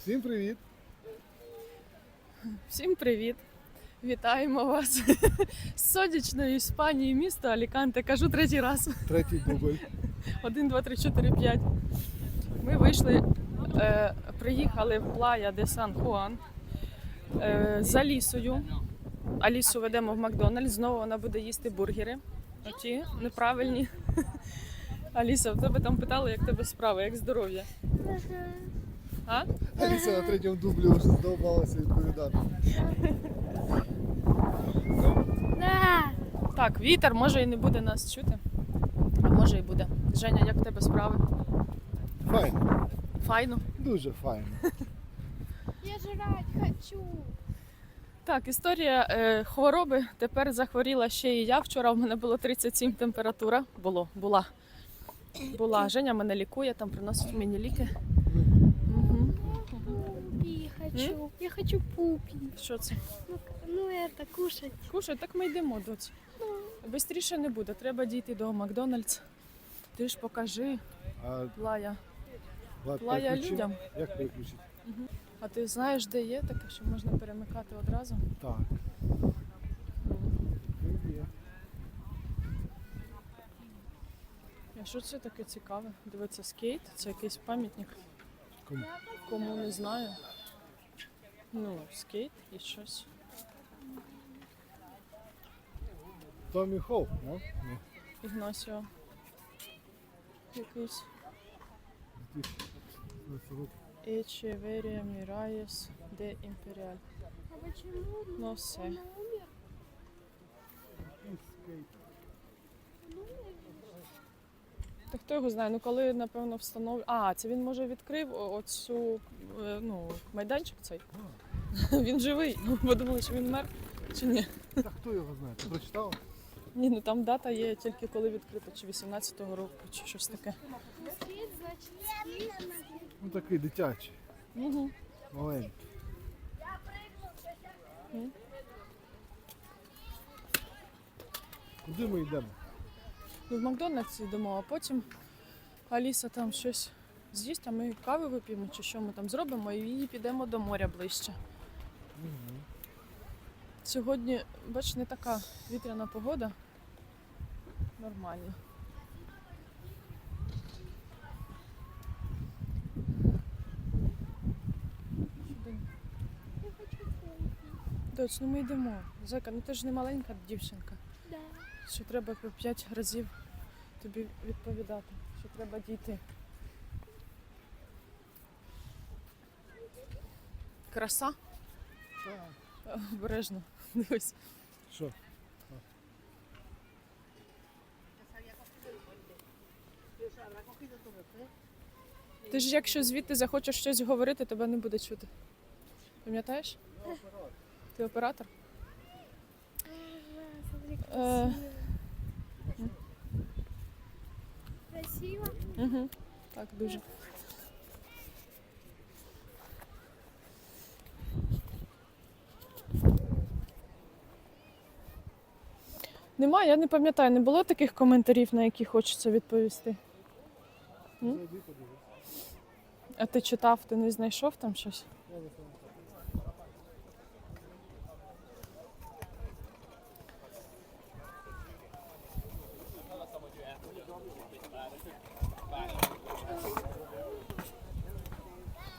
Всім привіт! Всім привіт! Вітаємо вас з сонячної Іспанії, місто Аліканте. Кажу третій раз. Третій дубль. Один, два, три, чотири, п'ять. Ми вийшли, е, приїхали в Плая де Сан Хуан е, з Алісою. Алісу ведемо в Макдональдс. Знову вона буде їсти бургери. Оті неправильні. Аліса, в тебе там питали, як тебе справи, як здоров'я. А? Аліса на третьому дублі вже здовбалася відповідати. Да. Так, вітер, може і не буде нас чути. А може і буде. Женя, як в тебе справи? Файно, Файно. дуже файно. Я жрать хочу. Так, історія е, хвороби. Тепер захворіла ще і я. Вчора в мене було 37 температура. Було, була. Була. Женя мене лікує, там приносить мені ліки. Хочу. Я хочу пупи. Що це? Ну, ну это кушать. Кушай, так ми йдемо, доць. Бистріше не буде, треба дійти до Макдональдс. Ти ж покажи, А Лая. Влад, Лая переключив? людям. Як переключити? А ти знаєш, де є таке, що можна перемикати одразу? Так. Є. А що це таке цікаве? Дивиться скейт, це якийсь пам'ятник. Кому? Кому не знаю. Ну, скейт і щось. Томі Хоуп, ну? Ігнасіо. Якийсь. Ечеверія Міраєс де Імперіаль. Ну все. Та хто його знає? Ну коли, напевно, встановлює. А, це він може відкрив оцю е, ну, майданчик цей. Він живий. Ну, подумали, що він вмер чи ні. Та хто його знає? Ти прочитав? Ні, ну там дата є тільки коли відкрито, чи 18-го року, чи щось таке. Ну такий дитячий, Угу. маленький. М. Куди ми йдемо? Ну, в Макдональдс йдемо, а потім Аліса там щось з'їсть, а ми кави вип'ємо, чи що ми там зробимо, і підемо до моря ближче. Сьогодні, бач, не така вітряна погода. Нормально. Доць, ну ми йдемо. Зайка, ну ти ж не маленька дівчинка. Да. Що треба по п'ять разів тобі відповідати, що треба дійти. Краса? Так. Обережно. Дивись. Що? Ти ж якщо звідти захочеш щось говорити, тебе не буде чути. Пам'ятаєш? Ти оператор? Ага, смотри, Э. красиво. Красиво? Угу. Так, дуже. Нема, я не пам'ятаю, не було таких коментарів, на які хочеться відповісти. М? А ти читав, ти не знайшов там щось? Я не пам'ятаю.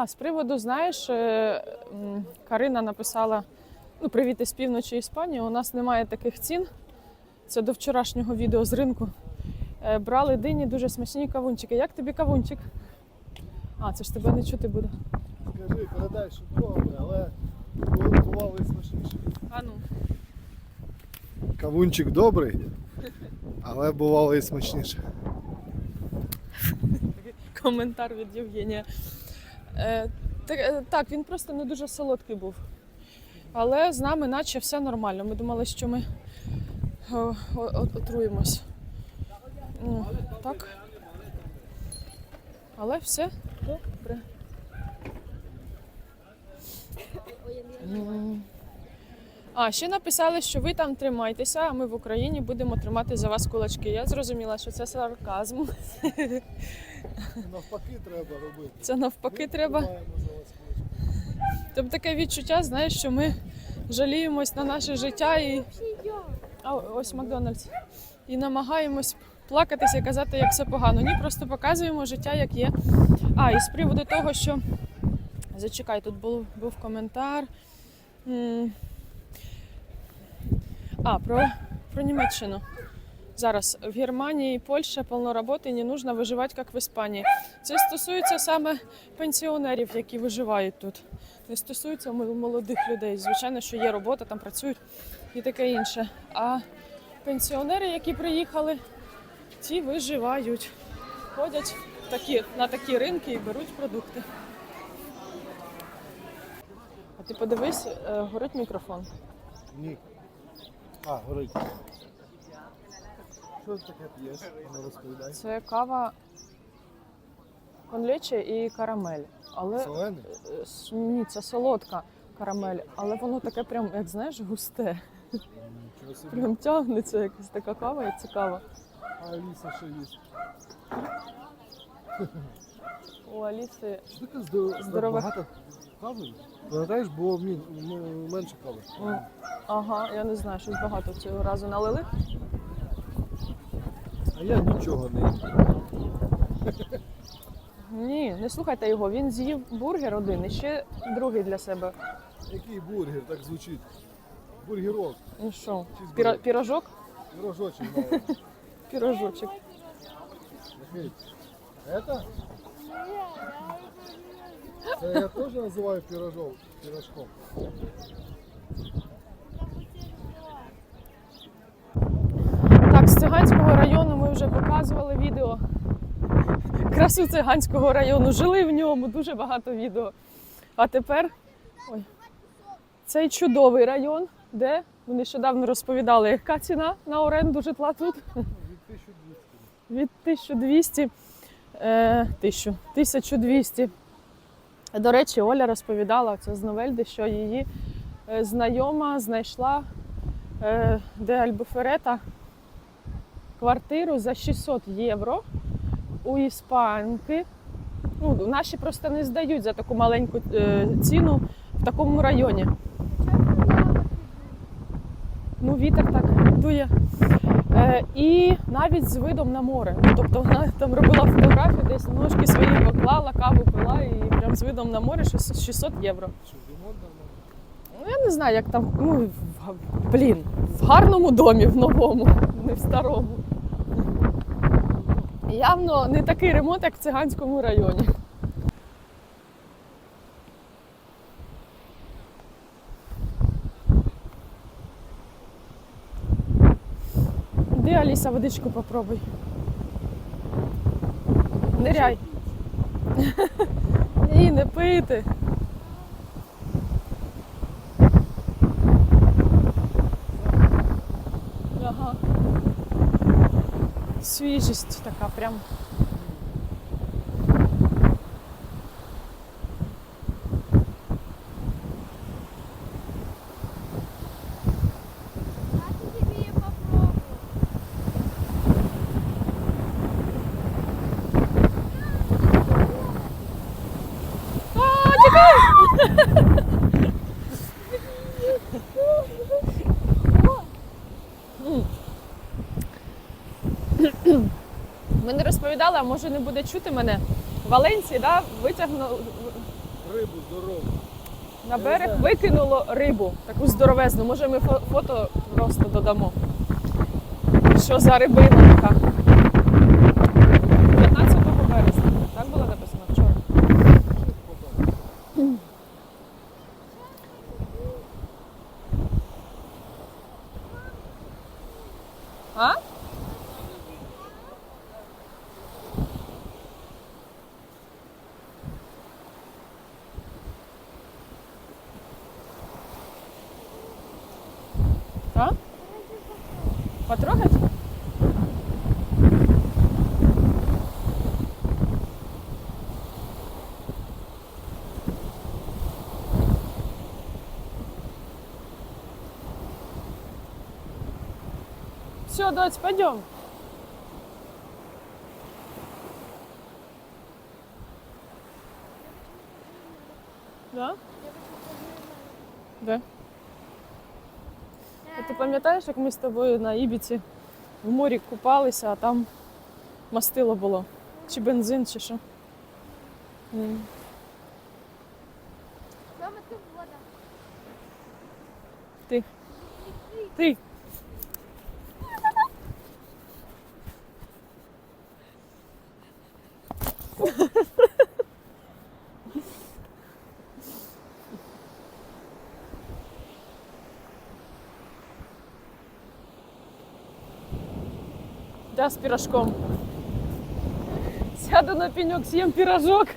А, з приводу, знаєш, е, Карина написала: ну, привіт із півночі Іспанії. У нас немає таких цін. Це до вчорашнього відео з ринку. Е, Брали дині дуже смачні кавунчики. Як тобі кавунчик? А, це ж тебе не чути буде. Скажи, передай, що добре, але бу- бувало і смачніше. А ну. Кавунчик добрий, але бувало і смачніше. коментар від Євгенія. Е, Так, е, він просто не дуже солодкий був. Але з нами наче все нормально. Ми думали, що ми е, отруємось. Ну, так. Але все добре. А, ще написали, що ви там тримайтеся, а ми в Україні будемо тримати за вас кулачки. Я зрозуміла, що це сарказм. Навпаки треба робити. Це навпаки Ми треба. за вас. Тобто таке відчуття, знаєш, що ми жаліємось на наше життя і. А, ось Макдональдс. І намагаємось плакатися і казати, як все погано. Ні, просто показуємо життя, як є. А, і з приводу того, що. Зачекай, тут був, був коментар. А, про, про Німеччину. Зараз в Германії і Польщі повно роботи, не нужно виживати, як в Іспанії. Це стосується саме пенсіонерів, які виживають тут. Не стосується молодих людей. Звичайно, що є робота, там працюють і таке інше. А пенсіонери, які приїхали, ті виживають. Ходять такі, на такі ринки і беруть продукти. А ти подивись, е, горить мікрофон. Ні. А, горить. Що ти таке п'єш? Не розповідай. Це кава конлече і карамель. Але Солене? е, с- ні, це солодка карамель, але воно таке прям, як знаєш, густе. Нічого собі. Прям тягнеться якась така кава і цікава. А Аліса що їсть? У Аліси Що таке здор... Здорове. багато кави? Пам'ятаєш, було мін... м- менше кави. М. ага, я не знаю, щось багато цього разу налили. А я нічого не їм. Ні, не слухайте його. Він з'їв бургер один і ще другий для себе. Який бургер, так звучить. Бургерок, Ну що, Чізбургер. піро- пірожок? пирожочок має. Пірожочок. Это? Це я теж називаю пирожок, пирожком. Так, з циганського району ми вже показували відео. Красу циганського району. Жили в ньому дуже багато відео. А тепер ой, цей чудовий район, де ми нещодавно розповідали, яка ціна на оренду житла тут. Від 1200. Від 1200 е, 1000, 1200. До речі, Оля розповідала це з Новельди, що її е, знайома знайшла е, де Альбуферета квартиру за 600 євро у іспанки. Ну, наші просто не здають за таку маленьку е, ціну в такому районі. Ну, вітер так дує. Е, і навіть з видом на море. Ну, тобто вона там робила фотографії, десь ножки свої поклала, каву пила і прям з видом на море 600 600 євро. Ну я не знаю, як там. Ну, блін, в гарному домі, в новому, не в старому. Явно не такий ремонт, як в циганському районі. Аліса, водичку попробуй. Ниряй. Ні, не пити. Ага. Свіжість така прям. Ми не розповідали, а може не буде чути мене. В Валенції да, витягнуло Рибу здорову. на берег викинуло рибу, таку здоровезну. Може ми фото просто додамо. Що за рибина така? 15 березня. Так було написано вчора. А? А? Потрогать? Все, дочь, пойдем. Да? Да. А ти пам'ятаєш, як ми з тобою на Ібіці в морі купалися, а там мастило було? Чи бензин, чи що? М. Мама, ты вода. Ти. Ти. Да, з пирожком. Сяду на пенек, съем пирожок.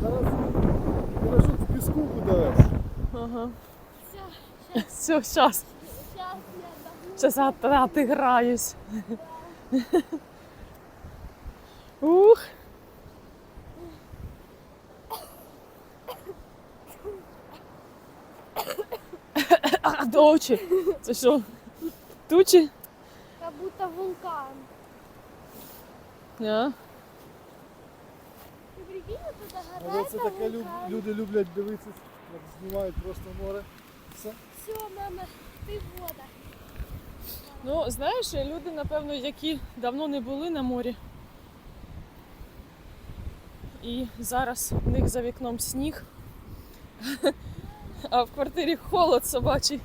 Зараз пирожок в піску будеш. Ага. Все, Все, сейчас. сейчас я отдохну. Сейчас отыграюсь. Ух. А, тучі. Це що? Тучі? Как будто вулкан. А? Ты прикинь, тут Але загорается це таке люб- вулкан. люди люблять дивитися, як знімають просто море. Все. Все, мама, ты вода. Ну, знаєш, люди, напевно, які давно не були на морі. І зараз в них за вікном сніг, а в квартирі холод собачий.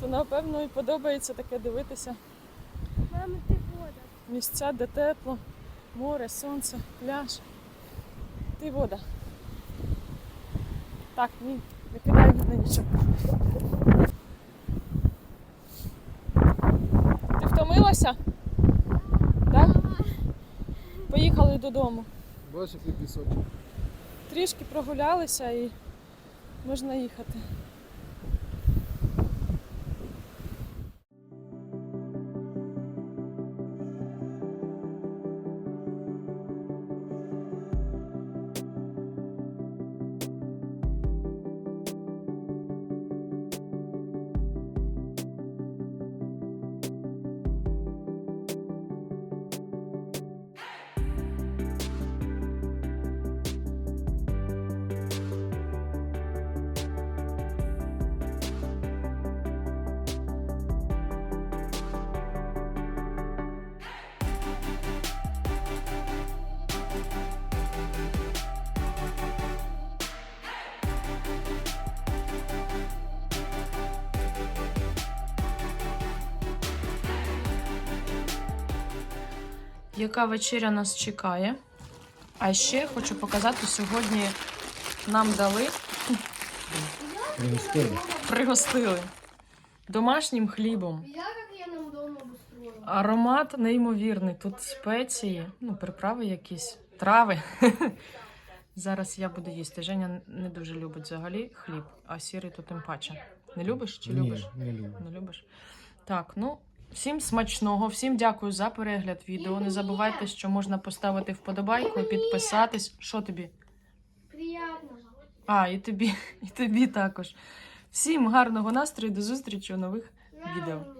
То напевно і подобається таке дивитися. Мама, ты вода. Місця, де тепло, море, сонце, пляж. Ти вода. Так, ні, не кидай на нічого. Ти втомилася? Так? Поїхали додому. Бачиш, який пісочок. Трішки прогулялися і можна їхати. Яка вечеря нас чекає? А ще хочу показати, сьогодні нам дали, пригостили домашнім хлібом. Аромат неймовірний. Тут спеції, ну, приправи якісь, трави. Зараз я буду їсти. Женя не дуже любить взагалі хліб, а сірий то тим паче. Не любиш чи любиш? не люблю. Не любиш? Так, ну. Всім смачного, всім дякую за перегляд відео. Не забувайте, що можна поставити вподобайку, підписатись. Що тобі? Приятно. А, і тобі, і тобі також. Всім гарного настрою, до зустрічі у нових відео.